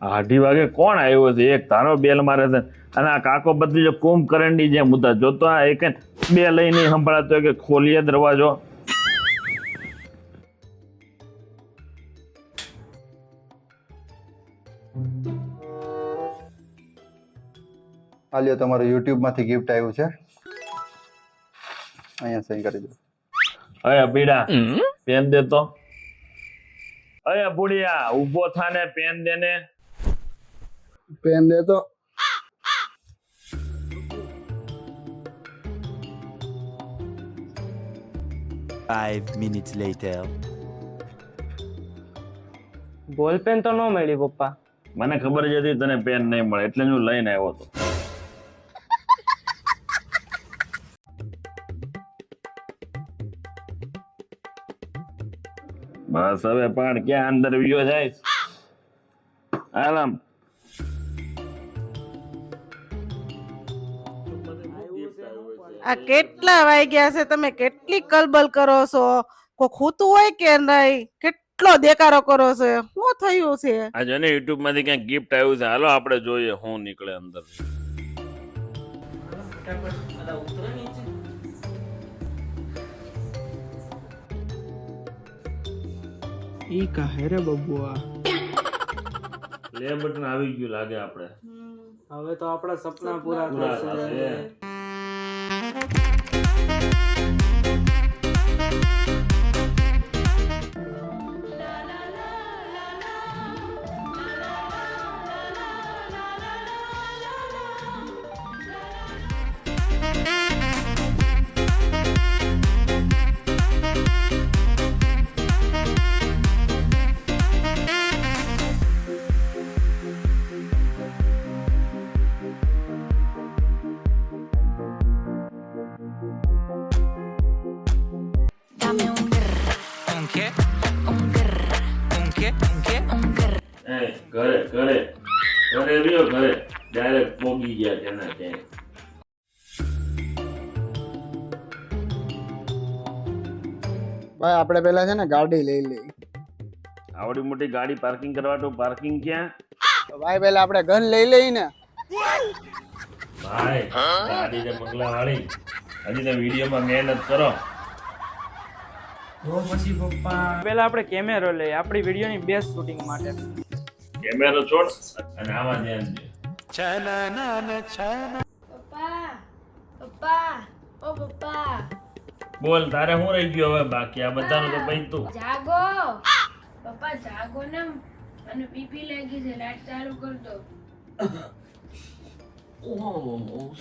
અઢી વાગે કોણ આવ્યો છે એક તારો બેલ મારે છે. અને આ કાકો બધી જો કુંભકરણની જેમ ઉતા જોતો આ એક બે લઈને સંભળાતો કે ખોલીએ દરવાજો. હાલ્યો તમારું યુટ્યુબમાંથી ગિફ્ટ આવ્યું છે. અહીંયા સહી કરી દો. અરે પીડા પેન દે તો. અરે બુડિયા ઊભો થાને પેન દે ને પેન દે તો Five minutes later. બોલપેન તો ન મળી પપ્પા. મને ખબર જ હતી તને પેન નહીં મળે એટલે હું લઈને આવ્યો હતો. બસ હવે પણ ક્યાં અંદર વિયો જાય આરામ આ કેટલા વાગ્યા છે? તમે કેટલી કલબલ કરો છો? કોઈ ખૂતું હોય કે નહીં? કેટલો દેકારો કરો છો? શું થયું છે? આ જો ને યુટ્યુબમાંથી ક્યાંક ગિફ્ટ આવ્યું છે. હાલો આપણે જોઈએ શું નીકળે અંદર. ઈ કહે રે બબુઆ લે બટન આવી ગયું લાગે આપણે. હવે તો આપણા સપના પૂરા પૂરા થશે. ઘરે ઘરે ઘરે રહ્યો ઘરે. ડાયરેક્ટ પોગી ગયા તેના ત્યાં. ભાઈ આપણે પેલા છે ને ગાડી લઈ લઈ આવડી મોટી ગાડી પાર્કિંગ કરવા તો પાર્કિંગ ક્યાં? ભાઈ પેલા આપણે ગન લઈ લઈ ને. ભાઈ ગાડી ને બંગલા વાળી હજી તો વિડીયોમાં મહેનત કરો. તો પછી પપ્પા પેલા આપણે કેમેરો લઈએ આપણી વિડીયોની બેસ્ટ શૂટિંગ માટે. કેમેરો છોડ. અને આમાં ધ્યાન દે પપ્પા પપ્પા ઓ પપ્પા. બોલ તારે શું રહી ગયું હવે બાકી? આ બધાનું તો પૈતું. જાગો. પપ્પા જાગો ને અને બીપી લાગી છે લાઈટ ચાલુ કર દો.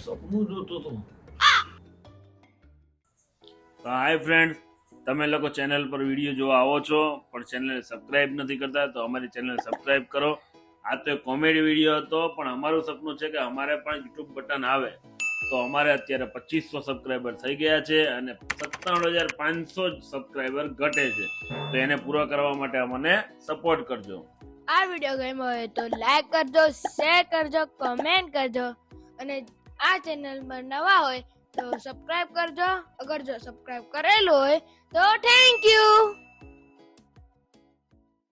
સપનું જોતો તો. હાય ફ્રેન્ડ તમે લોકો ચેનલ પર વીડિયો જોવા આવો છો, પણ ચેનલને સબસ્ક્રાઇબ નથી કરતા, તો અમારી ચેનલને સબસ્ક્રાઇબ કરો. આ તો કોમેડી વીડિયો હતો, પણ અમારું સપનું છે કે અમારે પણ યુટ્યુબ બટન આવે. તો અમારે અત્યારે પચીસો સબસ્ક્રાઈબર થઈ ગયા છે અને સત્તાણું હજાર પાંચસો સબસ્ક્રાઇબર ઘટે છે. તો એને પૂરો કરવા માટે અમને સપોર્ટ કરજો. આ વીડિયો ગમ્યો હોય તો લાઈક કરજો શેર કરજો કમેન્ટ કરજો. અને આ ચેનલ પર નવા હોય તો સબસ્ક્રાઇબ કરજો. અગર જો સબસ્ક્રાઇબ કરેલું હોય તો થેન્ક યુ